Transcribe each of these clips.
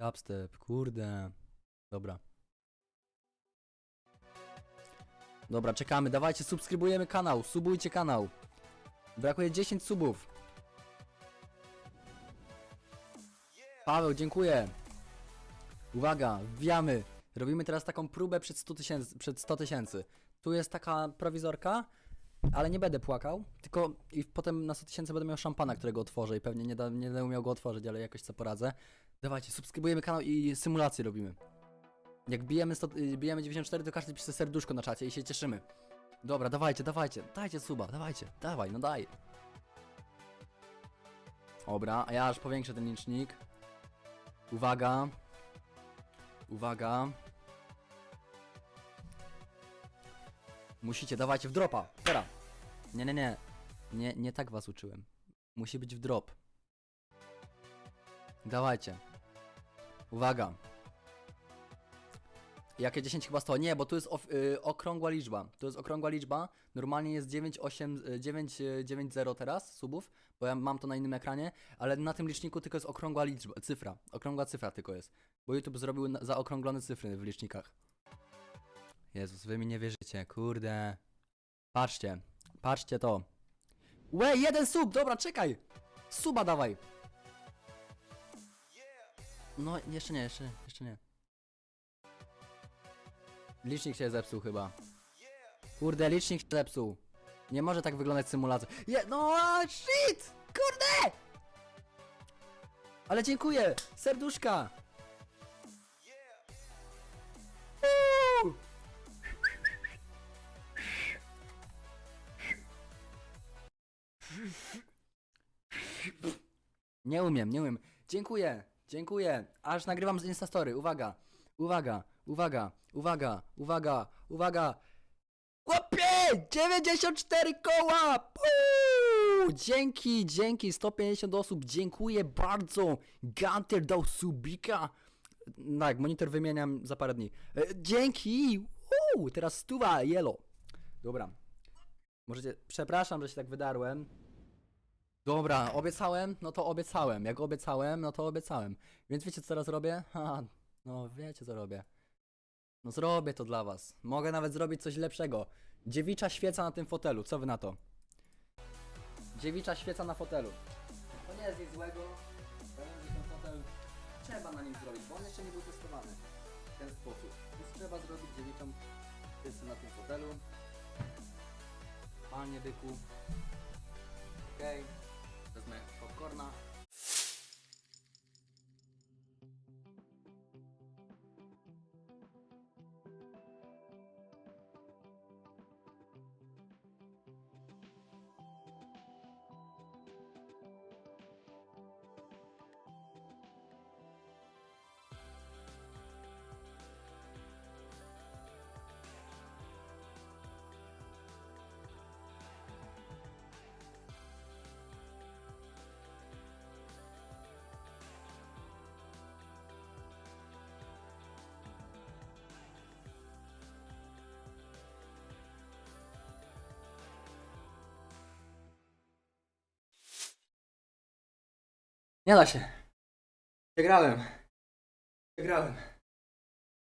Dubstep, kurde. Dobra. Dobra, czekamy. Dawajcie, subskrybujemy kanał. Subujcie kanał. Brakuje 10 subów. Paweł, dziękuję. Uwaga, wbijamy. Robimy teraz taką próbę przed 100 tysięcy. Przed 100 tysięcy. Tu jest taka prowizorka, ale nie będę płakał, tylko i potem na 100 tysięcy będę miał szampana, którego otworzę i pewnie nie, da, nie będę umiał go otworzyć, ale jakoś co poradzę. Dawajcie, subskrybujemy kanał i symulację robimy. Jak bijemy, 100, y, bijemy 94, to każdy pisze serduszko na czacie i się cieszymy. Dobra, dawajcie, dawajcie, dajcie suba, dawajcie, dawaj, no daj. Dobra, a ja aż powiększę ten licznik. Uwaga. Uwaga. Musicie, dawajcie w dropa, teraz. Nie, nie, nie. Nie, nie tak was uczyłem. Musi być w drop. Dawajcie. Uwaga. Jakie 10 chyba 100? Nie, bo tu jest of, y, okrągła liczba. To jest okrągła liczba. Normalnie jest 9, 8, y, 9, y, 9, 0 teraz subów, bo ja mam to na innym ekranie, ale na tym liczniku tylko jest okrągła liczba, cyfra. Okrągła cyfra tylko jest. Bo YouTube zrobił zaokrąglone cyfry w licznikach. Jezus, wy mi nie wierzycie, kurde. Patrzcie, patrzcie to. Łe, jeden sub, dobra, czekaj. Suba dawaj. No, jeszcze nie, jeszcze, jeszcze nie. Licznik się zepsuł chyba. Kurde, licznik się zepsuł. Nie może tak wyglądać symulacja. Je, no, shit! Kurde! Ale dziękuję! Serduszka! Nie umiem, nie umiem. Dziękuję, dziękuję. Aż nagrywam z Instastory. Uwaga, uwaga, uwaga, uwaga, uwaga, uwaga. Łopie! 94 koła! Puu! Dzięki, dzięki, 150 osób, dziękuję bardzo. Gunter dał subika. Tak, monitor wymieniam za parę dni. E, dzięki! Uuu, teraz stuwa, yellow. Dobra. Możecie, przepraszam, że się tak wydarłem. Dobra, obiecałem, no to obiecałem. Jak obiecałem, no to obiecałem. Więc wiecie co teraz robię? Ha, no wiecie co robię. No zrobię to dla was. Mogę nawet zrobić coś lepszego. Dziewicza świeca na tym fotelu, co wy na to? Dziewicza świeca na fotelu. To nie jest nic złego. Powiem, że ten fotel trzeba na nim zrobić, bo on jeszcze nie był testowany w ten sposób. Więc trzeba zrobić dziewiczą świecę na tym fotelu. Panie byku. Okej. Wezmę Nie da się. Przegrałem. Przegrałem.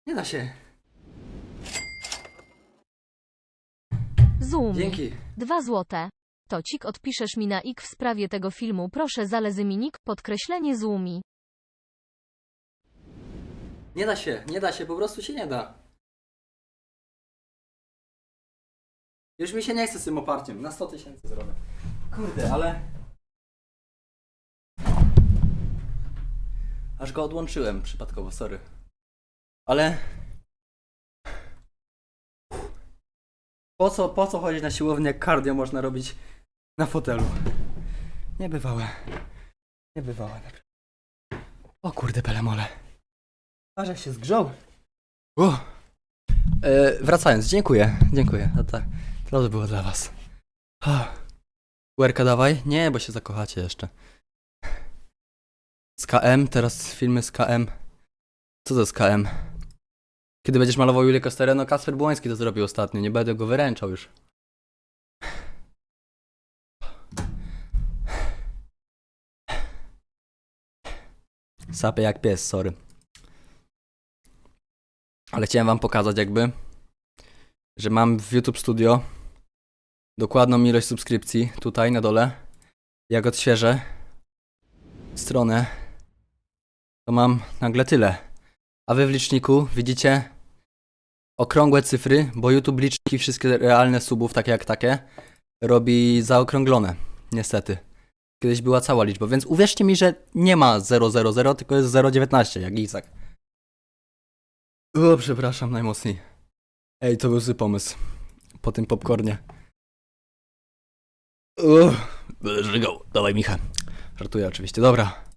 Nie da się. Zoom. Dzięki. Dwa złote. Tocik odpiszesz mi na ik w sprawie tego filmu proszę zalezy mi nick podkreślenie zoomi. Nie da się, nie da się, po prostu się nie da. Już mi się nie chce z tym oparciem. Na 100 tysięcy zrobię. Kurde, ale... Aż go odłączyłem przypadkowo, sorry. Ale... Po co, po co chodzić na siłownię, jak cardio można robić na fotelu? Niebywałe. Niebywałe. O kurde, pelemole. Aż jak się zgrzał. O. E, wracając, dziękuję, dziękuję. A tak, to było dla was. Łerka dawaj? Nie, bo się zakochacie jeszcze. Z KM, teraz filmy z KM. Co to jest KM? Kiedy będziesz malował Julię Kosterę? No Kasper Błoński to zrobił ostatnio, nie będę go wyręczał już. Sapę jak pies, sorry. Ale chciałem wam pokazać jakby, że mam w YouTube Studio dokładną ilość subskrypcji tutaj na dole. Jak odświeżę stronę, to mam nagle tyle. A wy w liczniku widzicie okrągłe cyfry, bo YouTube liczniki wszystkie realne subów, takie jak takie, robi zaokrąglone, niestety. Kiedyś była cała liczba, więc uwierzcie mi, że nie ma 000, tylko jest 019, jak Izak. O, przepraszam najmocniej. Ej, to był zły pomysł. Po tym popcornie. Uff, żygał. Dawaj, Micha. Żartuję oczywiście. Dobra.